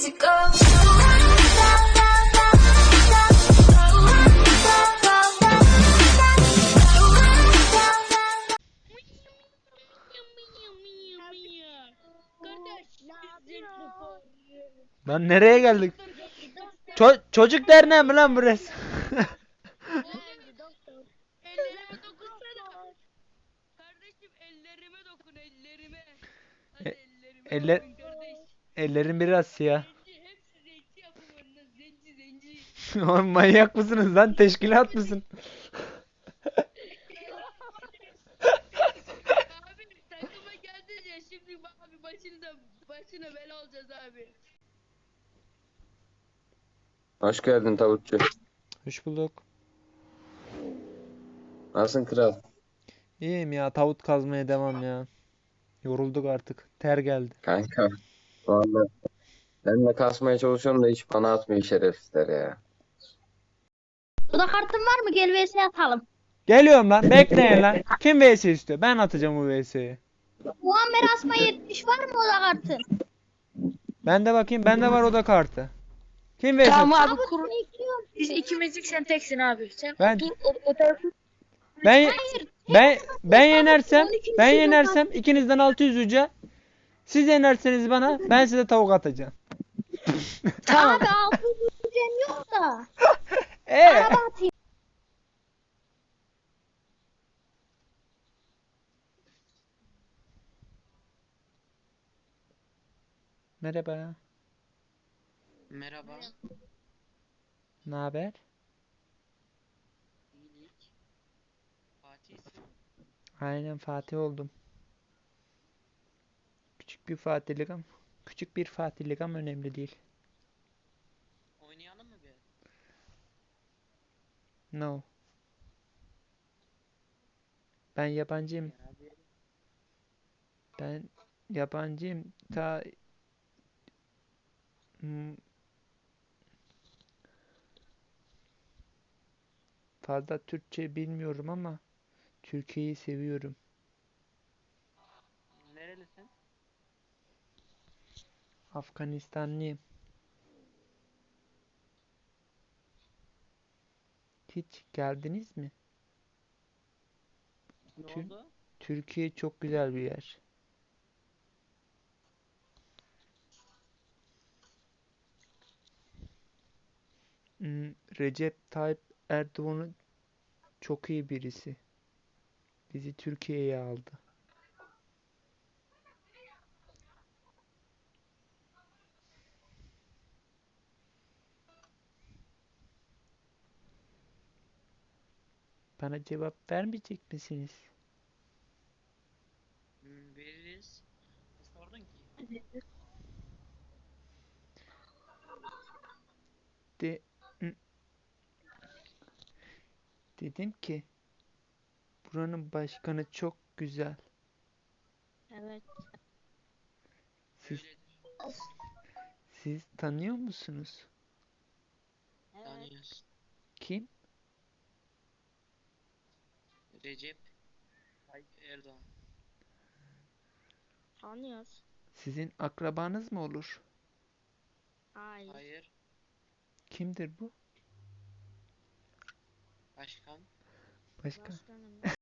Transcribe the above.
easy go. Lan nereye geldik? Ço- çocuk derneği mi lan burası? Kardeşim ellerime dokun ellerime. Hadi E- ellerime eller-. Ellerim biraz siyah. Zenci hepsi zenci yapın bana. Zenci zenci. Oğlum manyak mısınız lan? Teşkilat mısın? abi takıma geldin ya şimdi abi başınıza başına bela olacağız abi. Hoş geldin tavukçu. Hoş bulduk. Nasılsın kral? İyiyim ya. Tavut kazmaya devam ya. Yorulduk artık. Ter geldi. Kanka. Vallahi ben de kasmaya çalışıyorum da hiç bana atmıyor şerefsizler ya. Burada kartın var mı? Gel vs atalım. Geliyorum lan. Bekleyin lan. Kim VS istiyor? Ben atacağım bu VS'yi. Muammer Asma 70 var mı orada kartın? Ben de bakayım. Bende var oda kartı. Kim VS? Tamam abi kur. Biz ikimizlik sen teksin abi. Sen Ben- dur o, o tarafı. Ben Hayır. ben ben yenersem 12. ben yenersem ikinizden 600 uca. Siz yenerseniz bana ben size tavuk atacağım. Tamam. Abi altı düzen yok da. Ee, Araba atayım. merhaba. Merhaba. Ne haber? İyilik. Fatih'sin. Aynen Fatih oldum. Bir fatihlik ama küçük bir fatihlik ama önemli değil. Oynayalım mı bir? No. Ben yabancıyım. Ben yabancıyım. Ta Hmm. fazla Türkçe bilmiyorum ama Türkiye'yi seviyorum. Nerelisin? Afganistanlıyım. Hiç geldiniz mi? Ne Tür- oldu? Türkiye çok güzel bir yer. Hmm, Recep Tayyip Erdoğan'ın çok iyi birisi. Bizi Türkiye'ye aldı. Bana cevap vermeyecek misiniz? Hmm, veririz. Ne sordun ki? De. Dedim ki buranın başkanı çok güzel. Evet. Siz siz tanıyor musunuz? Tanıyoruz. Kim? Recep Tayyip Erdoğan. Tanıyoruz. Sizin akrabanız mı olur? Hayır. Hayır. Kimdir bu? Başkan. Başka? Başkanım.